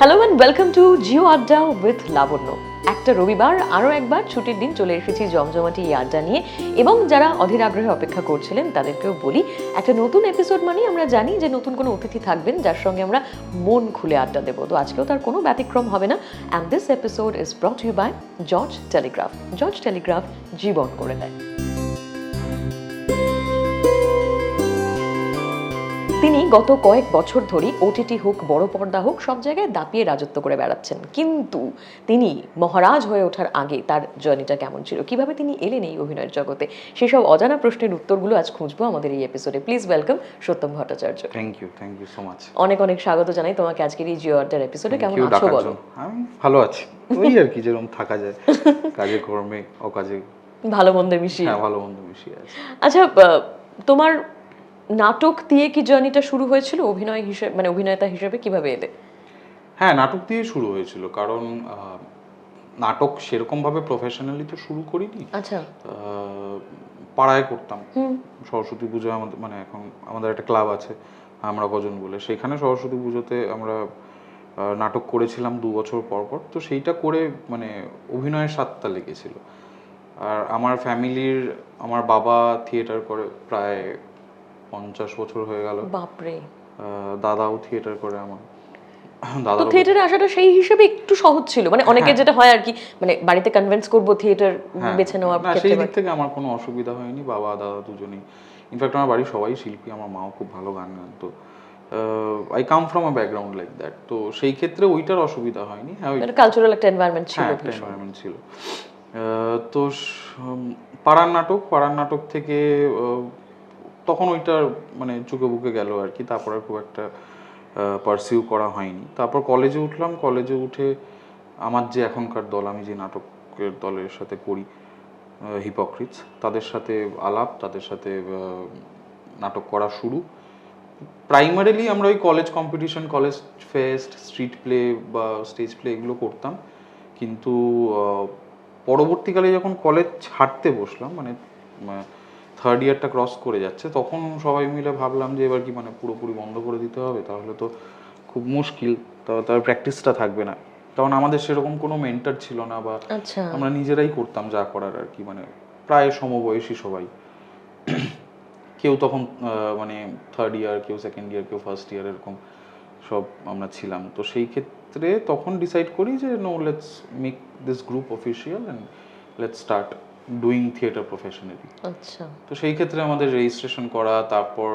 Hello and welcome to Jio Adda with Labanya একটা রবিবার, আরও একবার ছুটির দিন চলে এসেছি জমজমাটি এই আড্ডা নিয়ে। এবং যারা অধীর আগ্রহে অপেক্ষা করছিলেন, তাদেরকেও বলি, একটা নতুন এপিসোড মানে আমরা জানি যে নতুন কোনো অতিথি থাকবেন, যার সঙ্গে আমরা মন খুলে আড্ডা দেবো। তো আজকেও তার কোনো ব্যতিক্রম হবে না। And this episode is brought you by George Telegraph George Telegraph জীবন করে দেয়। তিনি গত কয়েক বছর ধরেই ওটিটি হোক বড় পর্দা হোক সব জায়গায় দাপিয়ে রাজত্ব করে বেড়াচ্ছেন। কিন্তু তিনি মহারাজ হয়ে ওঠার আগে তার জার্নিটা কেমন ছিল? কীভাবে তিনি এলেন এই অভিনয়ের জগতে? সেসব অজানা প্রশ্নের উত্তরগুলো আজ খুঁজবো আমাদের এই এপিসোডে please welcome Satyam Bhattacharya. Thank you thank you so much অনেক অনেক স্বাগত জানাই তোমাকে আজকের এই জিও আড্ডার এপিসোডে কেমন আছো বলো? আমি ভালো আছি। ওই আর কি যেরকম থাকা যায় কাজে কর্মে অকাজে। ভালো মন্দ মিশিয়ে। হ্যাঁ ভালো মন্দ মিশিয়ে আছে। আচ্ছা তোমার নাটক দিয়ে কি জার্নিটা শুরু হয়েছিল? অভিনয় হিসেবে মানে অভিনেতা হিসেবে কীভাবে এলে? হ্যাঁ নাটক দিয়ে শুরু হয়েছিল। কারণ নাটক সেরকম ভাবে প্রফেশনালি তো শুরু করিনি। আচ্ছা। পাড়ায় করতাম। সরস্বতী পুজো আমাদের মানে এখন আমাদের একটা ক্লাব আছে আমরা কজন বলে। সেখানে সরস্বতী পুজোতে আমরা নাটক করেছিলাম দু বছর পর পর। তো সেইটা করে মানে অভিনয়ের স্বাদটা লেগেছিল। আর আমার ফ্যামিলির আমার বাবা থিয়েটার করে প্রায় পঞ্চাশ বছর হয়ে গেল। বাপরে। দাদাও থিয়েটার করে আমার। তো থিয়েটারে আসাটা সেই হিসেবে একটু সহজ ছিল। মানে অনেকে যেটা হয় আর কি মানে বাড়িতে কনভিন্স করব থিয়েটার বেছে নেওয়ার হ্যাঁ। না সেই দিক থেকে আমার কোনো অসুবিধা হয়নি বাবা দাদা দুজনেই। ইনফ্যাক্ট আমার বাড়ির সবাই শিল্পী আমার মাও খুব ভালো গান গান। তো I come from a background like that তো সেই ক্ষেত্রে ওইটার অসুবিধা হয়নি। হ্যাঁ কালচারাল একটা এনভায়রনমেন্ট ছিল হ্যাঁ একটা environment ছিল। তো পাড়ার নাটক পাড়ার নাটক থেকে তখন ওইটার মানে চুকে বুকে গেল আর কি। তারপর আর খুব একটা পারসিউ করা হয়নি। তারপর কলেজে উঠলাম। কলেজে উঠে আমার যে এখনকার দল, আমি যে নাটকের দলের সাথে করি হিপোক্রিটস তাদের সাথে আলাপ, তাদের সাথে নাটক করা শুরু। প্রাইমারিলি আমরা ওই college competition college fest street play বা স্টেজ প্লে এগুলো করতাম। কিন্তু পরবর্তীকালে যখন কলেজ ছাড়তে বসলাম মানে থার্ড ইয়ারটা ক্রস করে যাচ্ছে তখন সবাই মিলে ভাবলাম যে এবার কি মানে পুরোপুরি বন্ধ করে দিতে হবে তাহলে তো খুব মুশকিল তার প্র্যাকটিসটা থাকবে না। তখন আমাদের সেরকম কোনো মেন্টার ছিল না বা আচ্ছা। আমরা নিজেরাই করতাম যা করার আর কি মানে প্রায় সমবয়সী সবাই। কেউ তখন মানে থার্ড ইয়ার কেউ সেকেন্ড ইয়ার কেউ ফার্স্ট ইয়ার এরকম সব আমরা ছিলাম। তো সেই ক্ষেত্রে তখন ডিসাইড করি যে no let's make this group official and let's start doing theatre professionally আচ্ছা। তো সেই ক্ষেত্রে আমাদের রেজিস্ট্রেশন করা তারপর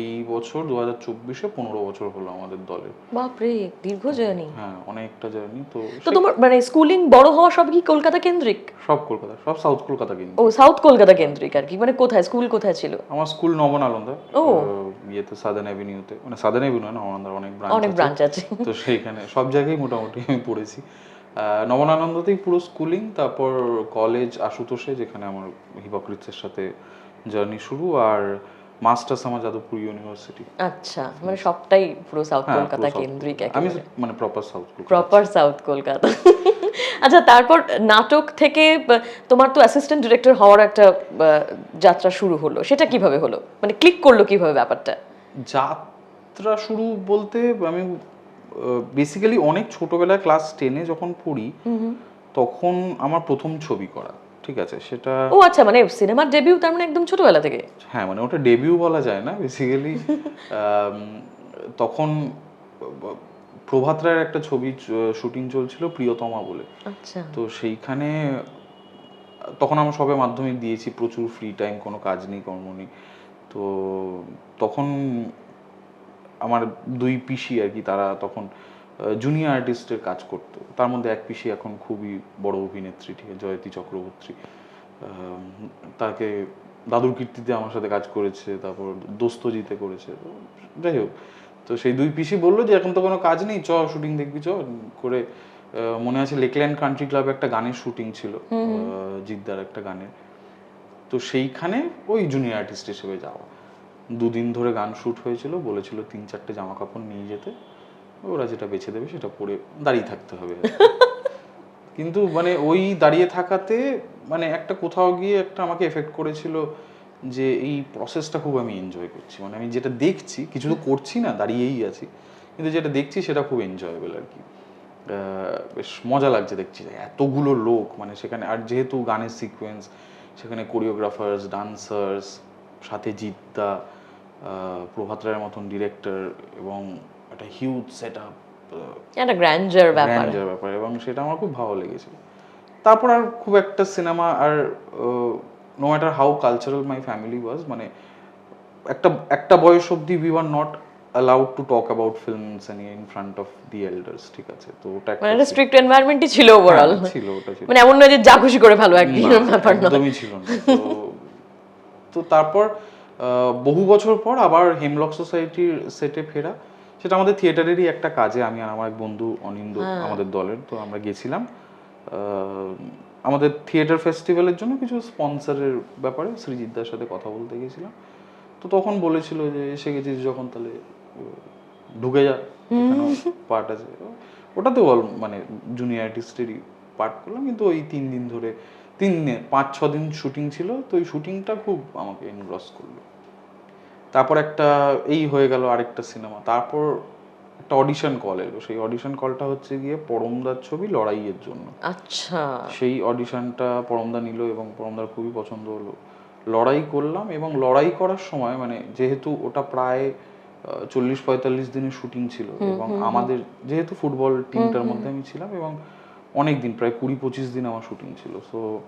এই বছর দু হাজার চব্বিশে পনেরো বছর হলো আমাদের দলের বাপরে দীর্ঘ জার্নি হ্যাঁ অনেকটা জার্নি তো তো তোমার মানে স্কুলিং বড় হওয়া সব কি কলকাতা কেন্দ্রিক? সব কলকাতা সব সাউথ কলকাতা কিন্তু ও সাউথ কলকাতা কেন্দ্রিক আর কি। মানে কোথায় স্কুল কোথায় ছিল? আমার স্কুল নবনালন্দা। ও। আহ, ইয়েতে সাদার্ন অ্যাভিনিউতে মানে সাদার্ন অ্যাভিনিউ না নবনালন্দার অনেক ব্রাঞ্চ অনেক ব্রাঞ্চ আছে। তো সেইখানে সব জায়গায় মোটামুটি আমি পড়েছি। নবনানন্দতেই পুরো স্কুলিং তারপর কলেজ আশুতোষে যেখানে আমার হিপোক্রিটসের সাথে জার্নি শুরু আর মাস্টার্স আমার যাদবপুর ইউনিভার্সিটি আচ্ছা মানে সবটাই পুরো সাউথ হ্যাঁ, কলকাতা কেন্দ্রিক আমি মানে proper south Kolkata. Proper south Kolkata. আচ্ছা তারপর নাটক থেকে তোমার তো অ্যাসিস্ট্যান্ট ডিরেক্টর হওয়ার একটা যাত্রা শুরু হলো। সেটা কীভাবে হলো? মানে ক্লিক করল কীভাবে ব্যাপারটা? যাত্রা শুরু বলতে আমি বেসিক্যালি অনেক ছোটবেলায় ক্লাস টেনে যখন পড়ি তখন আমার প্রথম ছবি করা ঠিক আছে? সেটা ও আচ্ছা মানে সিনেমার ডেবিউ তার মানে একদম ছোটবেলা থেকে? হ্যাঁ মানে ওটা ডেবিউ বলা যায় না বেসিক্যালি তখন প্রভাত রায়ের একটা ছবি শুটিং চলছিল প্রিয়তমা বলে। আচ্ছা। তো সেইখানে তখন আমরা সবে মাধ্যমিক দিয়েছি প্রচুর ফ্রি টাইম কোনো কাজ নেই কর্ম নেই। তো তখন আমার দুই পিসি আর কি তারা তখন জুনিয়র আর্টিস্টের কাজ করতো। তার মধ্যে এক পিসি এখন খুবই বড় অভিনেত্রী ঠিক আছে জয়তী চক্রবর্তী। তাকে দাদুর কীর্তিতে আমার সাথে কাজ করেছে তারপর দোস্তজিতে করেছে তো যাই হোক। তো সেই দুই পিসি বলল যে এখন তো কোনো কাজ নেই চ শুটিং দেখবি চ। করে আহ, মনে আছে লেকল্যান্ড কান্ট্রি ক্লাবে একটা গানের শুটিং ছিল জিদ্দার একটা গানের। তো সেইখানে ওই জুনিয়র আর্টিস্ট হিসেবে যাওয়া। দুদিন ধরে গান শ্যুট হয়েছিল বলেছিল তিন চারটে জামা কাপড় নিয়ে যেতে। ওরা যেটা বেছে দেবে সেটা পরে দাঁড়িয়ে থাকতে হবে। কিন্তু মানে ওই দাঁড়িয়ে থাকাতে মানে একটা কোথাও গিয়ে একটা আমাকে এফেক্ট করেছিল যে এই প্রসেসটা খুব আমি এনজয় করছি। মানে আমি যেটা দেখছি কিছু তো করছি না দাঁড়িয়েই আছি। কিন্তু যেটা দেখছি সেটা খুব এনজয়েবল আর কি। বেশ মজা লাগছে দেখছি এতগুলো লোক মানে সেখানে আর যেহেতু গানের সিকোয়েন্স সেখানে কোরিওগ্রাফার্স ডান্সার্স সাথে আহ, প্রভাত রায়ের মতন ডিরেক্টর এবং একটা হিউজ সেট আপ একটা গ্র্যান্ডার ব্যাপার। গ্র্যান্ডার ব্যাপার এবং সেটা আমার খুব ভালো লেগেছিল। তারপর আর খুব একটা cinema R no matter how cultural my family was মানে একটা একটা বয়স অবধি we are not allowed to talk about films in front of the elders ঠিক আছে? তো ওটা মানে একটা স্ট্রিক্ট ছিল ওভারঅল হ্যাঁ, ছিল ওটা ছিল। মানে এমন নয় যে যা খুশি করে ভালো একই না, ব্যাপার নয়। একদমই ছিল না। তো তারপর বহু বছর পর আবার হেমলক সোসাইটির সেটে ফেরা। সেটা আমাদের থিয়েটারেরই একটা কাজে আমি আর আমার এক বন্ধু অনিন্দ আমাদের দলের তো আমরা গেছিলাম। আমাদের থিয়েটার ফেস্টিভ্যালের জন্য কিছু স্পন্সরের ব্যাপারে সৃজিতদার সাথে কথা বলতে গেছিলাম। তো তখন বলেছিল যে এসে গেছিস যখন তাহলে ঢুকে যা। পার্ট আছে। ওটাতে বল মানে জুনিয়র আর্টিস্টেরই পার্ট করলাম। কিন্তু ওই তিন দিন ধরে তিন দিন পাঁচ ছ দিন শুটিং ছিল। তো ওই শুটিংটা খুব আমাকে এনগ্রস করল। তারপর একটা এই হয়ে গেল আরেকটা সিনেমা। তারপর একটা অডিশন কল এলো। সেই অডিশন কলটা হচ্ছে গিয়ে পরমদার ছবি লড়াইয়ের জন্য। আচ্ছা। সেই অডিশনটা পরমদা নিল এবং পরমদার খুবই পছন্দ হলো। লড়াই করলাম এবং লড়াই করার সময় মানে যেহেতু ওটা প্রায় চল্লিশ পঁয়তাল্লিশ দিনের শুটিং ছিল এবং আমাদের যেহেতু ফুটবল টিমটার মধ্যে আমি ছিলাম এবং অনেক দিন প্রায় কুড়ি পঁচিশ দিন আমার শুটিং ছিল। সো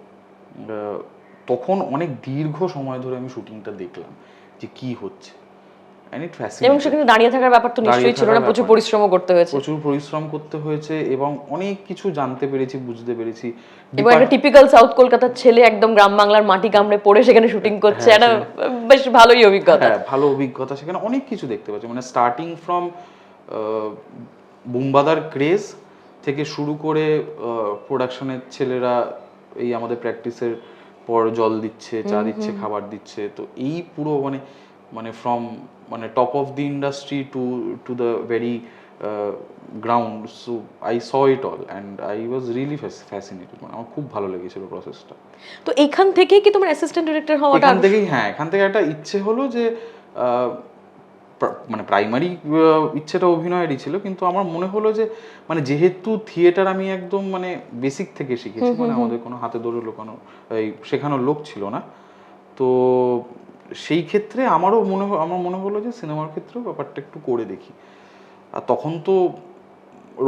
তখন অনেক দীর্ঘ সময় ধরে আমি শুটিংটা দেখলাম। যে কি হচ্ছে। এবং সেখানে দাঁড়িয়ে থাকার ব্যাপার তো নিশ্চয়ই ছিল না প্রচুর ব্যাপার। পরিশ্রমও করতে হয়েছে। প্রচুর পরিশ্রম করতে হয়েছে এবং অনেক কিছু জানতে পেরেছি বুঝতে পেরেছি। এবং একটা টিপিক্যাল সাউথ কলকাতার ছেলে একদম গ্রাম বাংলার মাটি কামড়ে পড়ে সেখানে শুটিং করছে। একটা বেশ ভালোই অভিজ্ঞতা। হ্যাঁ ভালো অভিজ্ঞতা। সেখানে অনেক কিছু দেখতে পাচ্ছি। মানে স্টার্টিং ফ্রম বুম্বাদার ক্রেজ থেকে শুরু করে প্রোডাকশনের ছেলেরা এই আমাদের প্র্যাকটিসের পর জল দিচ্ছে চা দিচ্ছে খাবার দিচ্ছে। তো এই পুরো মানে মানে ফ্রম মানে top of the industry to to the very ground so I saw it all and I was really fascinated মানে আমার খুব ভালো লেগেছিল প্রসেসটা তো এখান থেকেই কি তোমার অ্যাসিস্ট্যান্ট ডিরেক্টর হওয়াটা এখান থেকেই হ্যাঁ এখান থেকে একটা ইচ্ছে হলো যে মানে প্রাইমারি ইচ্ছেটা অভিনয়েরই ছিল কিন্তু আমার মনে হলো যে মানে যেহেতু থিয়েটার আমি একদম মানে বেসিক থেকে শিখেছি মানে আমাদের কোনো হাতে ধরে লোকানো এই শেখানোর লোক ছিল না তো সেই ক্ষেত্রে আমারও মনে আমার মনে হলো যে সিনেমার ক্ষেত্রেও ব্যাপারটা একটু করে দেখি। আর তখন তো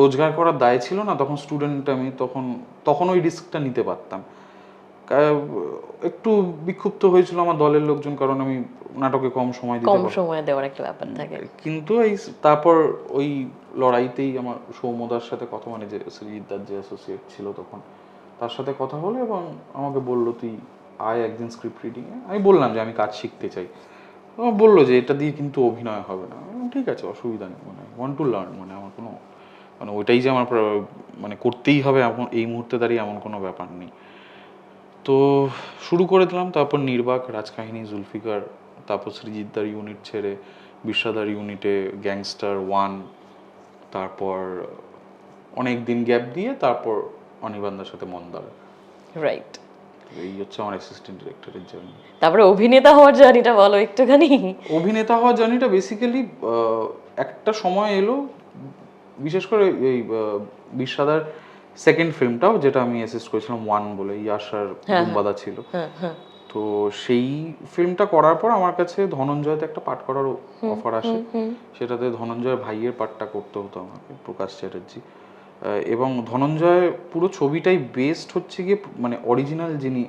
রোজগার করার দায় ছিল না তখন স্টুডেন্ট আমি তখন তখন ওই রিস্কটা নিতে পারতাম। একটু বিক্ষুব্ধ হয়েছিল আমার দলের লোকজন কারণ আমি নাটকে কম সময় দিতে কম সময় দেওয়ার একটা ব্যাপার থাকে। কিন্তু এই তারপর ওই লড়াইতেই আমার সৌমদার সাথে কথা মানে যে শ্রীজিৎদার যে অ্যাসোসিয়েট ছিল তখন তার সাথে কথা হলো এবং আমাকে বলল তুই আয় একদিন স্ক্রিপ্ট রিডিংয়ে আমি বললাম যে আমি কাজ শিখতে চাই। বলল যে এটা দিয়ে কিন্তু অভিনয় হবে না। ঠিক আছে অসুবিধা নেই মানে ওয়ান টু লার্ন মানে আমার কোনো মানে ওইটাই যে আমার মানে করতেই হবে এমন এই মুহূর্তে দাঁড়িয়ে এমন কোনো ব্যাপার নেই। তো শুরু করে দিলাম তারপর নির্বাক রাজকাহিনী জুলফিকার তারপর সৃজিতদার ইউনিট ছেড়ে বিশ্বাদার ইউনিটে গ্যাংস্টার ওয়ান তারপর অনেক দিন গ্যাপ দিয়ে তারপর অনির্বাণদার সাথে মন্দার। রাইট এই হচ্ছে আমার অ্যাসিস্ট্যান্ট ডিরেক্টরের জন্য তারপরে অভিনেতা হওয়ার জার্নিটা বলো একটুখানি। অভিনেতা হওয়ার জার্নিটা বেসিক্যালি একটা সময় এলো বিশেষ করে এই বিশ্বাদার সেকেন্ড ফিল্মটাও যেটা আমি অ্যাসিস্ট করেছিলাম ওয়ান বলে ইয়াসার গুম্বাদা ছিল। হ্যাঁ হ্যাঁ। তো সেই ফিল্মটা করার পর আমার কাছে ধনঞ্জয়তে একটা পাঠ করার অফার আসে। সেটাতে ধনঞ্জয় ভাইয়ের পাঠটা করতে হতো আমাকে প্রকাশ চ্যাটার্জি। এবং ধনঞ্জয় পুরো ছবিটাই বেস্ট হচ্ছে গিয়ে মানে অরিজিনাল যিনি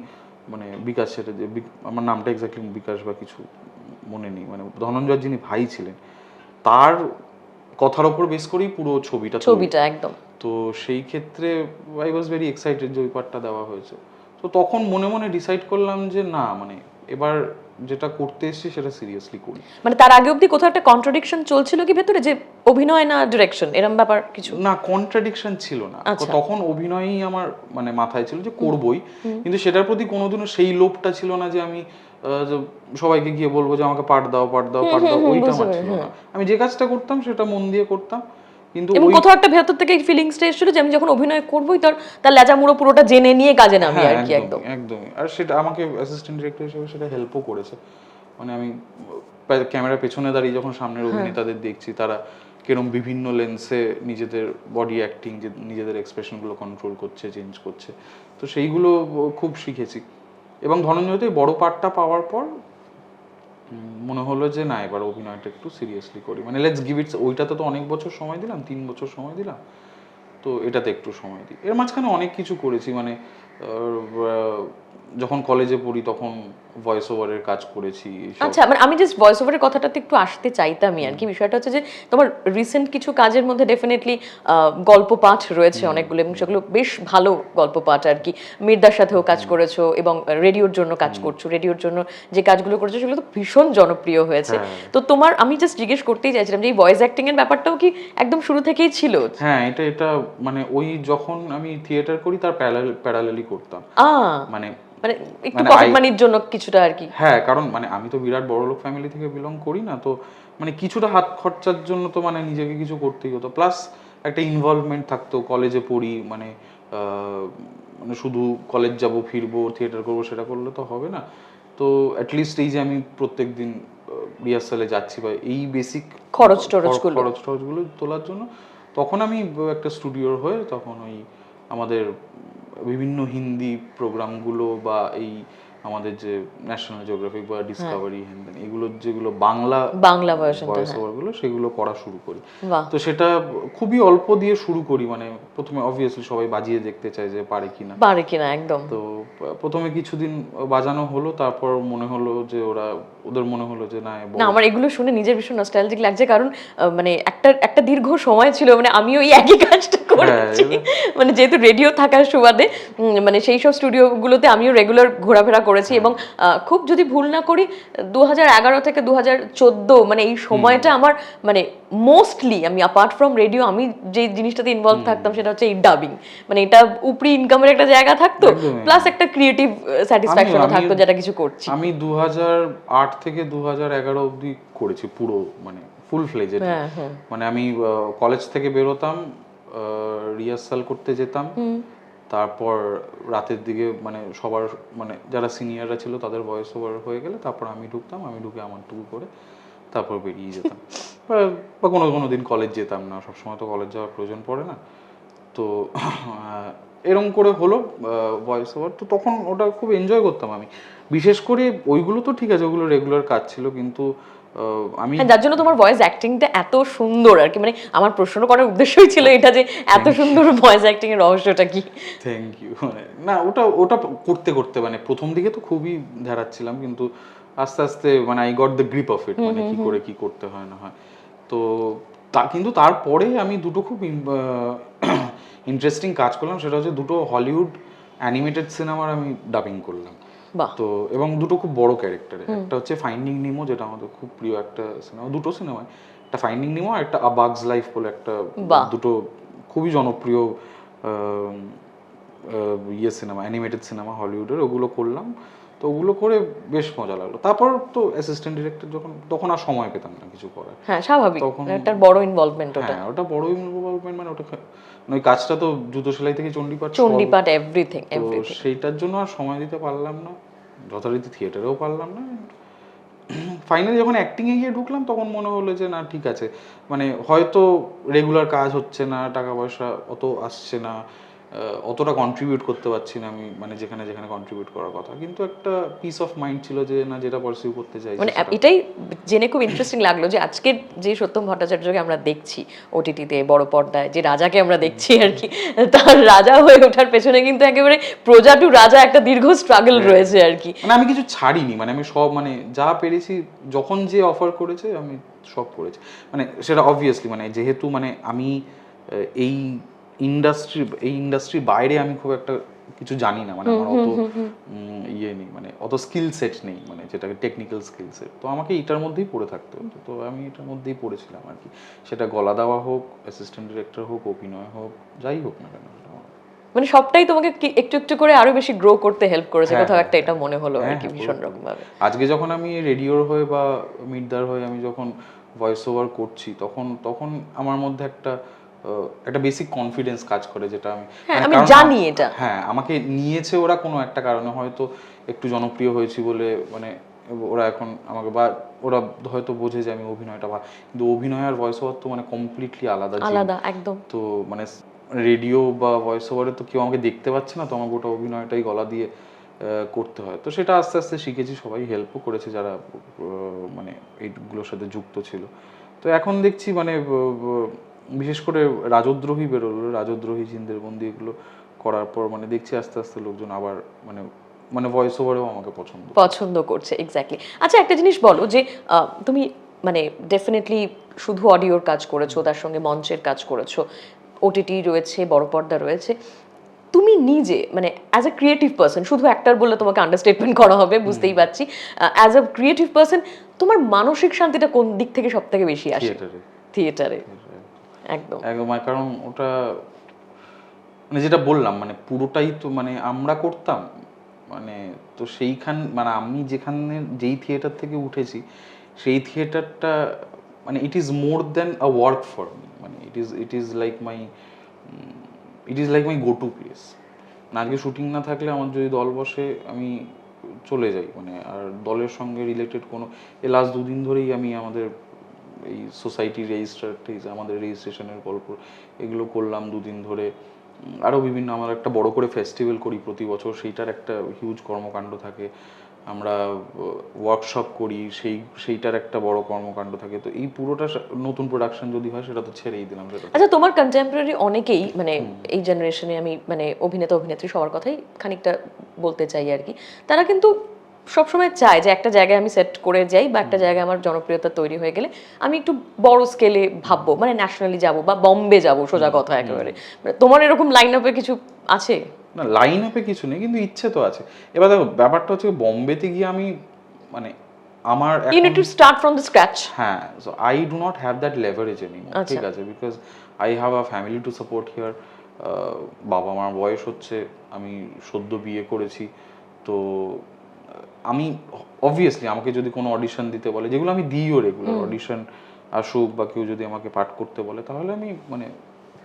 মানে বিকাশ চ্যাটার্জি আমার নামটা এক্স্যাক্টলি বিকাশ বা কিছু মনে নেই। মানে ধনঞ্জয় যিনি ভাই ছিলেন তার কথার ওপর বেস করেই পুরো ছবিটা ছবিটা একদম। তো সেই ক্ষেত্রে আই ওয়াজ ভেরি এক্সাইটেড যে ওই পার্টটা দেওয়া হয়েছে। তো তখন মনে মনে ডিসাইড করলাম যে না মানে এবার যেটা করতে এসেছি সেটা সিরিয়াসলি করি। মানে তার আগে অবধি কোথাও একটা কন্ট্রাডিকশন চলছিল কি ভেতরে? যে অভিনয় না ডিরেকশন এরম ব্যাপার কিছু? না কন্ট্রাডিকশন ছিল না। আচ্ছা। তখন অভিনয়ই আমার মানে মাথায় ছিল যে করবই। কিন্তু সেটার প্রতি কোনোদিনও সেই লোভটা ছিল না যে আমি সবাইকে গিয়ে বলব যে আমাকে পাঠ দাও পাঠ দাও পাঠ দাও ওইটা আমার ছিল না। আমি যে কাজটা করতাম সেটা মন দিয়ে করতাম। কিন্তু এবং কোথাও একটা ভেতর থেকে ফিলিংসটা এসেছিল যে আমি যখন অভিনয় করবোই তার তার লেজা মুড়ো পুরোটা জেনে নিয়ে কাজে নামি হ্যাঁ আর কি একদম। একদমই। আর সেটা আমাকে অ্যাসিস্ট্যান্ট ডিরেক্টর হিসেবে সেটা হেল্পও করেছে। মানে আমি ক্যামেরার পেছনে দাঁড়িয়ে যখন সামনের হ্যাঁ। অভিনেতাদের দেখছি তারা কিরম বিভিন্ন লেন্সে নিজেদের বডি অ্যাক্টিং যে নিজেদের এক্সপ্রেশনগুলো কন্ট্রোল করছে চেঞ্জ করছে। তো সেইগুলো খুব শিখেছি। এবং ধনঞ্জয়তে বড় পার্টটা পাওয়ার পর মনে হলো যে না, এবার অভিনয়টা একটু সিরিয়াসলি করি। মানে লেটস গিভ ইটস ওইটাতে তো অনেক বছর সময় দিলাম, তিন বছর সময় দিলাম। তো এটাতে একটু সময় দিই। এর মাঝখানে অনেক কিছু করেছি মানে যখন কলেজে পড়ি তখন ভয়েস ওভারের কাজ করেছি আচ্ছা মানে আমি জাস্ট ভয়েস ওভারের কথাটাতে একটু আসতে চাইতামই আর কি। বিষয়টা হচ্ছে যে তোমার রিসেন্ট কিছু কাজের মধ্যে ডেফিনেটলি গল্প পাঠ রয়েছে অনেকগুলো এবং সেগুলো বেশ ভালো গল্প পাঠ আর কি। মির্দার সাথেও কাজ করেছ এবং রেডিওর জন্য কাজ করছ। রেডিওর জন্য যে কাজগুলো করেছ সেগুলো তো ভীষণ জনপ্রিয় হয়েছে। হ্যাঁ। তো তোমার আমি জাস্ট জিজ্ঞেস করতেই চাইছিলাম যে এই ভয়েস অ্যাক্টিং এর ব্যাপারটাও কি একদম শুরু থেকেই ছিল? হ্যাঁ এটা এটা মানে ওই যখন আমি থিয়েটার করি তার প্যারালেলি করতাম। মানে মানে একটু মানে পকেট জন্য কিছুটা আর কি। হ্যাঁ কারণ মানে আমি তো বিরাট বড় লোক ফ্যামিলি থেকে বিলং করি না তো মানে কিছুটা হাত খরচার জন্য তো মানে নিজেকে কিছু করতেই হতো। প্লাস একটা ইনভলভমেন্ট থাকতো কলেজে পড়ি মানে মানে শুধু কলেজ যাব ফিরবো থিয়েটার করব সেটা করলে তো হবে না। তো অ্যাটলিস্ট এই যে আমি প্রত্যেক দিন রিহার্সালে যাচ্ছি বা এই বেসিক খরচ টরচগুলো। খরচ টরচগুলো তোলার জন্য তখন আমি একটা স্টুডিওর হয়ে তখন ওই আমাদের বিভিন্ন হিন্দি প্রোগ্রামগুলো বা এই আমাদের যে ন্যাশনাল জিওগ্রাফিক বা ডিসকভারি এগুলো যেগুলো বাংলা বাংলা ভয়েস ওভারগুলো সেগুলো করা শুরু করি। তো সেটা খুবই অল্প দিয়ে শুরু করি মানে প্রথমে অবভিয়াসলি সবাই বাজিয়ে দেখতে চায় যে পারে কিনা। পারে কিনা একদম। তো প্রথমে কিছুদিন বাজানো হলো তারপর মনে হলো যে ওরা ওদের মনে হলো যে না না আমার এগুলো শুনে নিজের ভীষণ নস্টালজিক লাগছে কারণ মানে একটা একটা দীর্ঘ সময় ছিল মানে আমি ওই একই কাজটা করেছি। মানে যেহেতু রেডিও থাকার সুবাদে মানে সেই সব স্টুডিওগুলোতে আমিও রেগুলার ঘোরাফেরা করেছি এবং খুব যদি ভুল না করি দু থেকে দু মানে এই সময়টা আমার মানে মোস্টলি আমি অ্যাপার্ট ফ্রম রেডিও আমি যে জিনিসটাতে ইনভলভ থাকতাম সেটা হচ্ছে এই ডাবিং মানে এটা উপরি ইনকামের একটা জায়গা থাকতো প্লাস একটা ক্রিয়েটিভ স্যাটিসফ্যাকশন থাকতো যেটা কিছু করছি। আমি দু থেকে দু এগারো অবধি করেছি পুরো মানে ফুল ফ্লেজেড হ্যাঁ হ্যাঁ। মানে আমি কলেজ থেকে বেরোতাম রিহার্সাল করতে যেতাম। তারপর রাতের দিকে মানে সবার মানে যারা সিনিয়ররা ছিল তাদের বয়স ওভার হয়ে গেলে তারপর আমি ঢুকতাম আমি ঢুকে আমার টুকু করে তারপর বেরিয়ে যেতাম। বা- কোনো কোনো দিন কলেজ যেতাম না সবসময় তো কলেজ যাওয়ার প্রয়োজন পড়ে না। তো এরম করে হলো ভয়েস ওভার তো তখন ওটা খুব এনজয় করতাম আমি। বিশেষ করে ওইগুলো তো ঠিক আছে ওগুলো রেগুলার কাজ ছিল কিন্তু আমি হ্যাঁ যার জন্য তোমার ভয়েস অ্যাক্টিংটা এত সুন্দর আর কি। মানে আমার প্রশ্ন করার উদ্দেশ্যই ছিল এটা যে এত সুন্দর ভয়েস অ্যাক্টিং এর রহস্যটা কি? থ্যাংক ইউ না ওটা ওটা করতে করতে মানে প্রথম দিকে তো খুবই ধারাচ্ছিলাম কিন্তু আস্তে আস্তে মানে I got the grip of it মানে কি করে কি করতে হয় না হয়। তো তা কিন্তু তারপরে আমি দুটো খুব ইন্টারেস্টিং কাজ করলাম সেটা হচ্ছে দুটো হলিউড অ্যানিমেটেড সিনেমার আমি ডাবিং করলাম। তো এবং দুটো খুব বড় ক্যারেক্টার একটা হচ্ছে ফাইন্ডিং নিমো যেটা আমাদের খুব প্রিয় একটা সিনেমা দুটো সিনেমায় একটা ফাইন্ডিং নিমো আর একটা আবাগস লাইফ বলে একটা। দুটো খুবই জনপ্রিয় ইয়ে সিনেমা অ্যানিমেটেড সিনেমা হলিউডের ওগুলো করলাম। তো ওগুলো করে বেশ মজা লাগল। তারপর তো অ্যাসিস্ট্যান্ট ডিরেক্টর যখন তখন আর সময় পেতাম না কিছু করার। হ্যাঁ স্বাভাবিক। তখন- একটা বড় ইনভলভমেন্ট ওটা। হ্যাঁ ওটা বড় ইনভলভমেন্ট মানে ওটা মানে ওই কাজটা তো জুতো সেলাই থেকে চণ্ডীপাঠ। চণ্ডীপাঠ এভরিথিং তো এভরিথিং সেইটার জন্য আর সময় দিতে পারলাম না। যথারীতি থিয়েটারেও পারলাম না। ফাইনালি যখন অ্যাক্টিংয়ে গিয়ে ঢুকলাম তখন মনে হলো যে না ঠিক আছে। মানে হয়তো রেগুলার কাজ হচ্ছে না টাকা পয়সা অত আসছে না। অতটা কন্ট্রিবিউট করতে পারছি না আমি মানে যেখানে যেখানে কন্ট্রিবিউট করার কথা। কিন্তু একটা পিস অফ মাইন্ড ছিল যে না যেটা পারসিউ করতে চাইছি মানে এটাই জেনে খুব ইন্টারেস্টিং লাগল যে আজকের যে সত্যম ভট্টাচার্যকে আমরা দেখছি ওটিটিতে বড় পর্দায় যে রাজাকে আমরা দেখছি আর কি তার রাজা হয়ে ওঠার পেছনে কিন্তু একেবারে প্রজা টু রাজা একটা দীর্ঘ স্ট্রাগল রয়েছে আর কি। মানে আমি কিছু ছাড়িনি মানে আমি সব মানে যা পেরেছি যখন যে অফার করেছে আমি সব করেছি। মানে সেটা অবভিয়াসলি মানে যেহেতু মানে আমি এই ইন্ডাস্ট্রি এই ইন্ডাস্ট্রি বাইরে আমি খুব একটা কিছু জানি না। মানে আমার অত ইয়ে নেই। মানে অত স্কিল সেট নেই। মানে যেটাকে টেকনিক্যাল স্কিল সেট তো আমাকে এটার মধ্যেই পড়ে থাকতে হতো। তো আমি এটার মধ্যেই পড়েছিলাম আর কি। সেটা গলা দেওয়া হোক অ্যাসিস্ট্যান্ট ডিরেক্টর হোক অভিনয় হোক যাই হোক না কেন মানে সবটাই তোমাকে একটু একটু করে আরও বেশি গ্রো করতে হেল্প করেছে। হ্যাঁ, কোথাও হ্যাঁ, একটা এটা মনে হলো আর হ্যাঁ, কি হ্যাঁ, ভীষণ রকম ভাবে আজকে যখন আমি রেডিওর হয়ে বা মিডদার হয়ে আমি যখন ভয়েস ওভার করছি তখন তখন আমার মধ্যে একটা একটা বেসিক কনফিডেন্স কাজ করে যেটা আমি হ্যাঁ, মানে আমি জানি এটা। হ্যাঁ আমাকে নিয়েছে ওরা কোনো একটা কারণে হয়তো একটু জনপ্রিয় হয়েছি বলে মানে ওরা এখন আমাকে বা ওরা হয়তো বোঝে যে আমি অভিনয়টা ভালো কিন্তু অভিনয় আর ভয়েস ওভার তো মানে কমপ্লিটলি আলাদা আলাদা একদম। তো মানে রেডিও বা ভয়েস ওভারে তো কেউ আমাকে দেখতে পাচ্ছে না তো আমাকে ওটা অভিনয়টাই গলা দিয়ে আহ, করতে হয়। তো সেটা আস্তে আস্তে শিখেছি সবাই হেল্পও করেছে যারা মানে এইগুলোর সাথে যুক্ত ছিল। তো এখন দেখছি মানে বিশেষ করে রাজদ্রোহী বেরোলো রাজদ্রোহী জিন্দের বন্দি এগুলো করার পর মানে দেখছি আস্তে আস্তে লোকজন আবার মানে মানে ভয়েস ওভারেও আমাকে পছন্দ পছন্দ করছে এক্স্যাক্টলি আচ্ছা একটা জিনিস বলো যে তুমি মানে ডেফিনেটলি শুধু অডিওর কাজ করেছ তার সঙ্গে মঞ্চের কাজ করেছ ওটিটি রয়েছে বড় পর্দা রয়েছে তুমি নিজে মানে অ্যাজ আ ক্রিয়েটিভ পার্সন শুধু অ্যাক্টার বললে তোমাকে আন্ডারস্টেটমেন্ট করা হবে বুঝতেই পারছি অ্যাজ আ ক্রিয়েটিভ পার্সন তোমার মানসিক শান্তিটা কোন দিক থেকে সব থেকে বেশি আসে? থিয়েটারে একদম। একদম কারণ ওটা মানে যেটা বললাম মানে পুরোটাই তো মানে আমরা করতাম মানে তো সেইখান মানে আমি যেখানে, যেই থিয়েটার থেকে উঠেছি, সেই থিয়েটারটা মানে it is more than a work for me মানে it is it is like my it is like my go to place না আজকে শুটিং না থাকলে আমার যদি দল বসে, আমি চলে যাই মানে আর দলের সঙ্গে রিলেটেড কোনো লাস্ট দুদিন ধরেই আমি আমাদের এই সোসাইটি রেজিস্টার আমাদের রেজিস্ট্রেশনের গল্প এগুলো করলাম দুদিন ধরে। আরও বিভিন্ন আমরা একটা বড় করে ফেস্টিভ্যাল করি প্রতি বছর সেইটার একটা হিউজ কর্মকাণ্ড থাকে। আমরা ওয়ার্কশপ করি সেই সেইটার একটা বড় কর্মকাণ্ড থাকে। তো এই পুরোটা নতুন প্রোডাকশন যদি হয় সেটা তো ছেড়েই দিলাম সেটা আচ্ছা তোমার কন্টেম্পোরারি অনেকেই মানে এই জেনারেশনে আমি মানে অভিনেতা অভিনেত্রী সবার কথাই খানিকটা বলতে চাই আর কি। তারা কিন্তু সবসময় চায় যে একটা জায়গায় আমি সেট করে যাই বা একটা জায়গায় আমার জনপ্রিয়তা তৈরি হয়ে গেলে আমি একটু বড় স্কেলে ভাববো মানে ন্যাশনালি যাব বা বম্বে যাব সোজা কথা একেবারে। মানে তোমার এরকম লাইন আপে কিছু আছে? না লাইন আপে কিছু নেই কিন্তু ইচ্ছে তো আছে। এবার দেখো ব্যাপারটা হচ্ছে বম্বেতে গিয়ে আমি মানে আমার you need to start from the scratch হ্যাঁ so I do not have that leverage anymore আচ্ছা। ঠিক আছে? Because I have a family to support here বাবা মার বয়স হচ্ছে আমি সদ্য বিয়ে করেছি তো আমি অবভিয়াসলি আমাকে যদি কোনো অডিশন দিতে বলে যেগুলো আমি দিইও রেগুলার অডিশন আসুক বা কেউ যদি আমাকে পাঠ করতে বলে তাহলে আমি মানে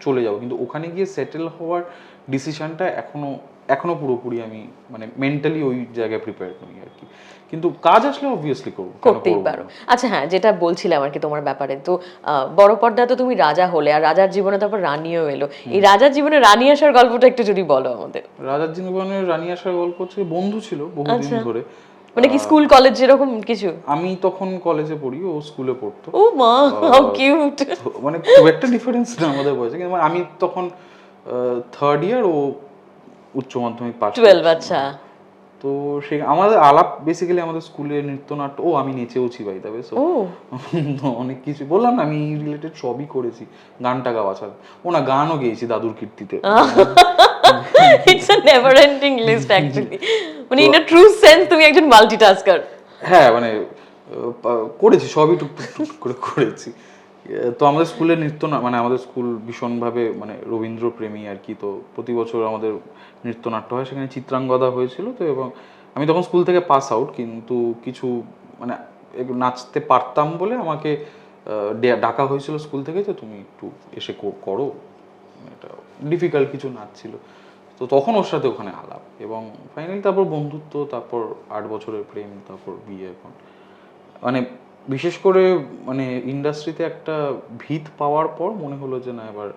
চলে যাব। কিন্তু ওখানে গিয়ে সেটেল হওয়ার ডিসিশনটা এখনও এখনও পুরোপুরি আমি মানে মেন্টালি ওই জায়গায় প্রিপেয়ার করি আর কি। কিন্তু কাজ আসলে অবভিয়াসলি করব করতেই পারো। আচ্ছা হ্যাঁ যেটা বলছিলাম আর কি তোমার ব্যাপারে তো বড় পর্দায় তো তুমি রাজা হলে আর রাজার জীবনে তারপর রানীও এলো। এই রাজার জীবনে রানী আসার গল্পটা একটু যদি বলো আমাদের। রাজার জীবনের রানী আসার গল্প হচ্ছে বন্ধু ছিল বহুদিন ধরে। মানে কি স্কুল কলেজ যেরকম কিছু? আমি তখন কলেজে পড়ি ও স্কুলে পড়তো। ও মা হাউ কিউট তো মানে খুব একটা ডিফারেন্স না আমাদের বয়সে কিন্তু আমি তখন থার্ড ইয়ার ও উচ্চ মাধ্যমিক পাস টুয়েলভ আচ্ছা। তো সে আমাদের আলাপ বেসিক্যালি আমাদের স্কুলে নৃত্যনাট্য ও আমি নেচেওছি বাই দাবে সো অনেক কিছু বললাম না আমি রিলেটেড সবই করেছি গানটা গাওয়া ছাড়া। ও না গানও গেয়েছি দাদুর কীর্তিতে। It's a never ending list actually মানে ইন আ ট্রু সেন্স তুমি একজন মাল্টিটাস্কার হ্যাঁ মানে করেছি সবই টুকটুক করে করেছি। তো আমাদের স্কুলের নৃত্য না মানে আমাদের স্কুল ভীষণভাবে মানে রবীন্দ্র প্রেমী আর কি। তো প্রতি বছর আমাদের নৃত্যনাট্য হয় সেখানে চিত্রাঙ্গদা হয়েছিল তো এবং আমি তখন স্কুল থেকে পাস আউট কিন্তু কিছু মানে নাচতে পারতাম বলে আমাকে ডাকা হয়েছিল স্কুল থেকে যে তুমি একটু এসে করো। এটা ডিফিকাল্ট কিছু নাচ ছিল। তো তখন ওর সাথে ওখানে আলাপ এবং ফাইনালি তারপর বন্ধুত্ব তারপর আট বছরের প্রেম তারপর বিয়ে এখন। মানে বিশেষ করে মানে ইন্ডাস্ট্রিতে একটা ভিত পাওয়ার পর মনে হলো যে না এবার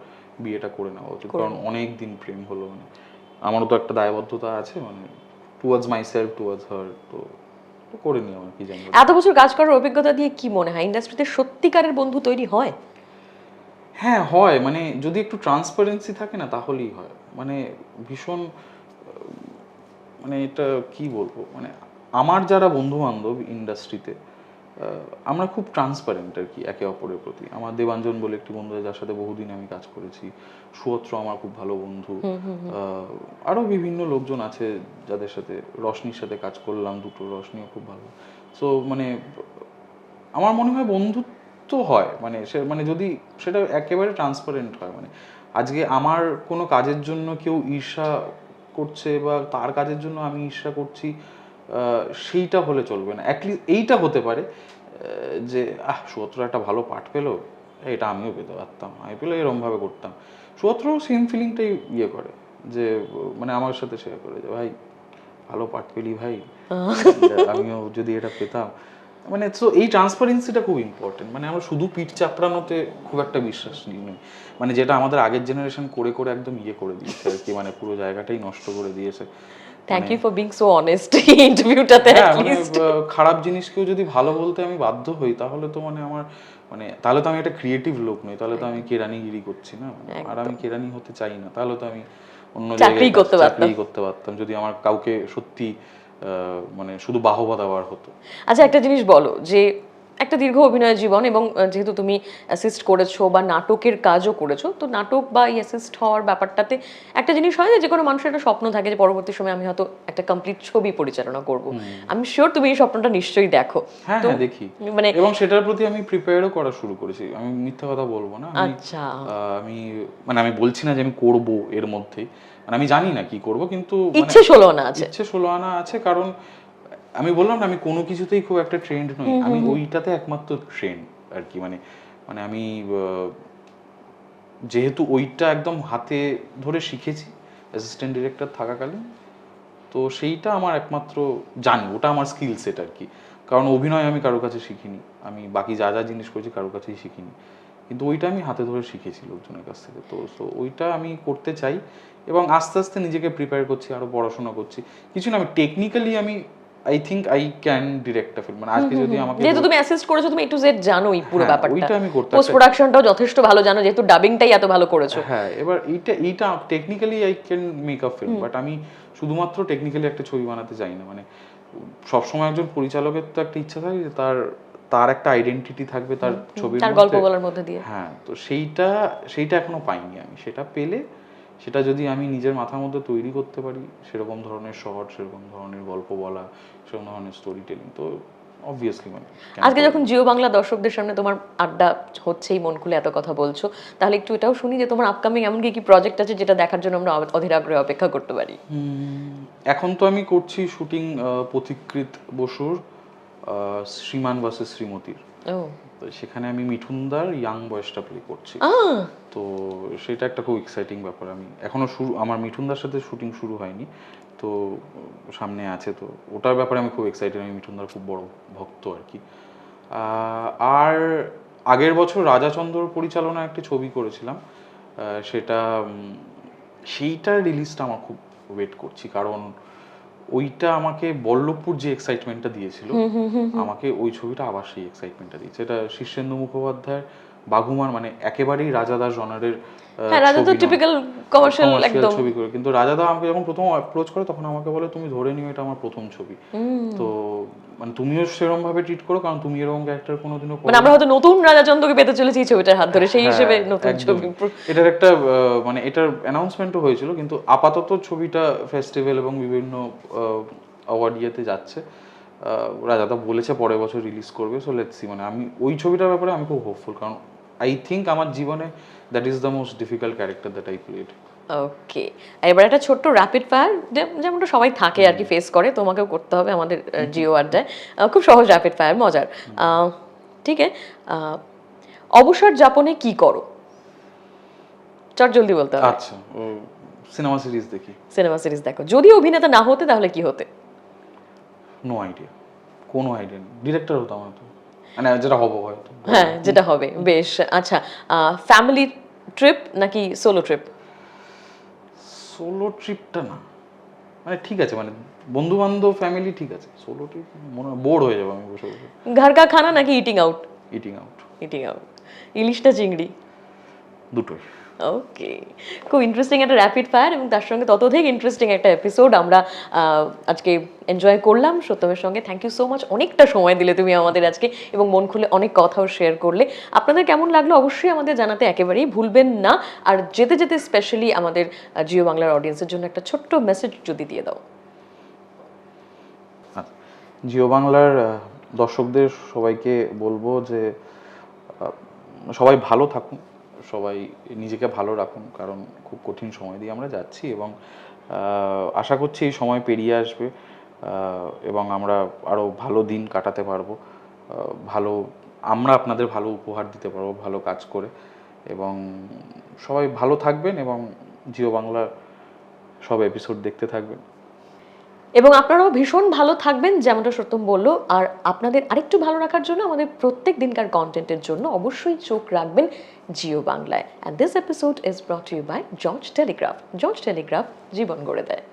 বিয়েটা করে নেওয়া উচিত। কারণ অনেক দিন প্রেম হলো মানে আমারও তো একটা দায়বদ্ধতা আছে মানে towards my self towards her তো করে নিও আর কি জানি। এত বছর কাজ করার অভিজ্ঞতা দিয়ে কি মনে হয়? ইন্ডাস্ট্রিতে সত্যিকারের বন্ধু তৈরি হয়? হ্যাঁ হয়। মানে যদি একটু ট্রান্সপারেন্সি থাকে না তাহলেই হয়। মানে ভীষণ মানে এটা কি বলব? মানে আমার যারা বন্ধু বান্ধব ইন্ডাস্ট্রিতে আমরা খুব ট্রান্সপারেন্ট আর কি একে অপরের প্রতি। আমার দেবাঞ্জন বলে একটি বন্ধু যার সাথে বহুদিন আমি কাজ করেছি। সুয়ত্র আমার খুব ভালো বন্ধু। আহ, আরও বিভিন্ন লোকজন আছে যাদের সাথে রশনির সাথে কাজ করলাম দুটো রশনিও খুব ভালো। সো মানে আমার মনে হয় বন্ধুত্ব হয় মানে সে মানে যদি সেটা একেবারে ট্রান্সপারেন্ট হয় মানে আজকে আমার কোনো কাজের জন্য কেউ ঈর্ষা করছে বা তার কাজের জন্য আমি ঈর্ষা করছি সেইটা হলে চলবে না। অ্যাটলিস্ট এইটা হতে পারে যে আহ সুত্র একটা ভালো পাঠ পেল এটা আমিও পেতে পারতাম আমি পেলে এরমভাবে করতাম। সুত্র সেম ফিলিংটাই ইয়ে করে যে মানে আমার সাথে শেয়ার করে যে ভাই ভালো পাঠ পেলি ভাই আমিও যদি এটা পেতাম। মানে তো এই ট্রান্সপারেন্সিটা খুব ইম্পর্টেন্ট মানে আমরা শুধু পিঠ চাপড়ানোতে খুব একটা বিশ্বাস নিই। মানে যেটা আমাদের আগের জেনারেশন করে করে একদম ইয়ে করে দিয়েছে আর কি মানে পুরো জায়গাটাই নষ্ট করে দিয়েছে। Thank you for being so honest ইন্টারভিউটাতে মানে খারাপ জিনিসকেও যদি ভালো বলতে আমি বাধ্য হই তাহলে তো মানে আমার মানে তাহলে তো আমি একটা ক্রিয়েটিভ লোক নই তাহলে তো আমি কেরানিগিরি করছি না। আর আমি কেরানি হতে চাই না তাহলে তো আমি অন্য জায়গায়। চাকরি করতে পারতাম। যদি আমার কাউকে সত্যি মানে শুধু বাহবা দেওয়ার হতো। আচ্ছা একটা জিনিস বলো যে একটা দীর্ঘ অভিনয় জীবন এবং যেহেতু তুমি অ্যাসিস্ট করেছ বা নাটকের কাজও করেছ তো নাটক বা অ্যাসিস্ট হওয়ার ব্যাপারটাতে একটা জিনিস হয় যে কোনো মানুষের একটা স্বপ্ন থাকে যে পরবর্তী সময় আমি হয়তো একটা কমপ্লিট ছবি পরিচালনা করব। আমি শিওর তুমি এই স্বপ্নটা নিশ্চয়ই দেখো। হ্যাঁ হ্যাঁ দেখি। মানে এবং সেটার প্রতি আমি প্রিপেয়ারও করা শুরু করেছি। আমি মিথ্যা কথা বলব না। আচ্ছা। আমি মানে আমি বলছি না যে আমি করব এর মধ্যেই। মানে আমি জানি না কি করব কিন্তু মানে ইচ্ছে ষোলো না আছে। ইচ্ছে ষোলো আনা আছে কারণ আমি বললাম না আমি কোনো কিছুতেই খুব একটা ট্রেন্ড নই। আমি ওইটাতে একমাত্র ট্রেন্ড আর কি মানে মানে আমি যেহেতু ওইটা একদম হাতে ধরে শিখেছি অ্যাসিস্ট্যান্ট ডিরেক্টর থাকাকালীন তো সেইটা আমার একমাত্র জানি ওটা আমার স্কিল সেট আর কি। কারণ অভিনয় আমি কারোর কাছে শিখিনি আমি বাকি যা যা জিনিস করেছি কারোর কাছেই শিখিনি। কিন্তু ওইটা আমি হাতে ধরে শিখেছি লোকজনের কাছ থেকে তো সো ওইটা আমি করতে চাই। এবং আস্তে আস্তে নিজেকে প্রিপেয়ার করছি আরও পড়াশোনা করছি। কিছু না আমি টেকনিক্যালি আমি I think I can direct a film মানে আজকে যদি আমাকে যেহেতু তুমি অ্যাসিস্ট করেছ তুমি একটু জেড জানোই পুরো হ্যাঁ, ব্যাপারটা। ওইটা আমি করতে পোস্ট প্রোডাকশনটাও যথেষ্ট ভালো জানো যেহেতু ডাবিংটাই এত ভালো করেছ। হ্যাঁ এবার এইটা এইটা technically I can make a film but আমি শুধুমাত্র টেকনিক্যালি একটা ছবি বানাতে চাই না। মানে সবসময় একজন পরিচালকের তো একটা ইচ্ছা থাকে যে তার তার একটা আইডেন্টিটি থাকবে তার ছবির তার গল্প। বলার মধ্যে দিয়ে। হ্যাঁ তো সেইটা সেইটা এখনও পাইনি আমি। সেটা পেলে সেটা যদি আমি নিজের মাথার মধ্যে তৈরি করতে পারি সেরকম ধরনের শহর সেরকম ধরনের গল্প বলা সেরকম ধরনের স্টোরি টেলিং তো অবভিয়াসলি মানে আজকে যখন জিও বাংলা দর্শকদের সামনে তোমার আড্ডা হচ্ছেই মন খুলে এত কথা বলছো তাহলে একটু এটাও শুনি যে তোমার আপকামিং এমন কি কি প্রজেক্ট আছে যেটা দেখার জন্য আমরা অধীর আগ্রহে অপেক্ষা করতে পারি? এখন তো আমি করছি শুটিং পথিকৃত বসুর শ্রীমান ভার্সেস শ্রীমতীর। তো সেখানে আমি মিঠুনদার ইয়াং বয়সটা প্লে করছি। তো সেটা একটা খুব এক্সাইটিং ব্যাপার আমি। এখনও শুরু আমার মিঠুনদার সাথে শুটিং শুরু হয়নি। তো সামনে আছে তো ওটার ব্যাপারে আমি খুব এক্সাইটেড আমি মিঠুনদার খুব বড় ভক্ত আর কি। আর আগের বছর রাজাচন্দ্র পরিচালনা একটি ছবি করেছিলাম। সেটা সেইটার রিলিজটা আমার খুব ওয়েট করছি। কারণ ওইটা আমাকে বল্লভপুর যে এক্সাইটমেন্টটা দিয়েছিল আমাকে ওই ছবিটা আবার সেই এক্সাইটমেন্টটা দিয়েছে। এটা শীর্ষেন্দু মুখোপাধ্যায় বাঘুমার মানে একেবারেই রাজাদার জনারের রাজা তো টিপিক্যাল কমার্শিয়াল একদম। ছবি করে। কিন্তু রাজাদা আমাকে যখন প্রথম অ্যাপ্রোচ করে তখন আমাকে বলে তুমি ধরে নিও এটা আমার প্রথম ছবি। তো মানে তুমিও সেরকম ভাবে ট্রিট করো কারণ তুমি এরকম ক্যারেক্টার কোনোদিনও মানে আমরা হয়তো নতুন রাজাচন্দ্রকে পেতে চলেছি ছবিটার হাত ধরে সেই হ্যাঁ, হিসেবে নতুন ছবি এটার একটা মানে এটার অ্যানাউন্সমেন্টও হয়েছিল কিন্তু আপাতত ছবিটা ফেস্টিভ্যাল এবং বিভিন্ন অ্যাওয়ার্ড ইয়েতে যাচ্ছে। রাজাদা বলেছে পরের বছর রিলিজ করবে সো লেটস সি মানে আমি ওই ছবিটার ব্যাপারে আমি খুব হোপফুল কারণ আই থিঙ্ক আমার জীবনে that is the most difficult character that I played okay এবার একটা ছোট্ট র্যাপিড ফায়ার যেমনটা সবাই থাকে আর কি ফেস করে তোমাকেও করতে হবে আমাদের জিও আড্ডায় খুব সহজ র্যাপিড ফায়ার মজার। ঠিক আছে? অবসর যাপনে কি করো? চট জলদি বলতে হবে। আচ্ছা সিনেমা সিরিজ দেখি। সিনেমা সিরিজ দেখো। যদি অভিনেতা না হতে তাহলে কি হতে? নো আইডিয়া কোনো আইডিয়া নেই। ডিরেক্টর হতাম হয়তো। মানে যেটা হব হয়তো। হ্যাঁ যেটা হবে। বেশ আচ্ছা। ফ্যামিলি ট্রিপ নাকি সোলো ট্রিপ সোলো ট্রিপটা না। মানে ঠিক আছে মানে বন্ধু বান্ধব ফ্যামিলি ঠিক আছে। সোলো ট্রিপ মনে হয় বোর হয়ে যাব আমি বসে বসে। ঘর কা খানা নাকি eating out eating out eating out ইলিশটা চিংড়ি? দুটোই। ওকে খুব ইন্টারেস্টিং একটা র্যাপিড ফায়ার এবং তার সঙ্গে ততোধিক ইন্টারেস্টিং একটা এপিসোড আমরা আজকে এনজয় করলাম সত্যমের সঙ্গে। থ্যাংক ইউ সো মাচ অনেকটা সময় দিলে তুমি আমাদের আজকে এবং মন খুলে অনেক কথাও শেয়ার করলে। আপনাদের কেমন লাগল অবশ্যই আমাদের জানাতে একেবারেই ভুলবেন না। আর যেতে যেতে স্পেশালি আমাদের জিও বাংলার অডিয়েন্সের জন্য একটা ছোট্ট মেসেজ যদি দিয়ে দাও। আচ্ছা। জিও বাংলার দর্শকদের সবাইকে বলব যে সবাই ভালো থাকুন। সবাই নিজেকে ভালো রাখুন, কারণ খুব কঠিন সময় দিয়ে আমরা যাচ্ছি এবং আশা করছি এই সময় পেরিয়ে আসবে এবং আমরা আরও ভালো দিন কাটাতে পারব ভালো, আমরা আপনাদের ভালো উপহার দিতে পারব, ভালো কাজ করে, এবং সবাই ভালো থাকবেন এবং জিও বাংলার সব এপিসোড দেখতে থাকবেন। এবং আপনারাও ভীষণ ভালো থাকবেন, যেমনটা সত্যম বলল। আর আপনাদের আরেকটু ভালো রাখার জন্য আমাদের প্রত্যেক দিনকার কন্টেন্টের জন্য অবশ্যই চোখ রাখবেন জিও বাংলায়। And this episode is brought you by George Telegraph George Telegraph জীবন গড়ে দেয়।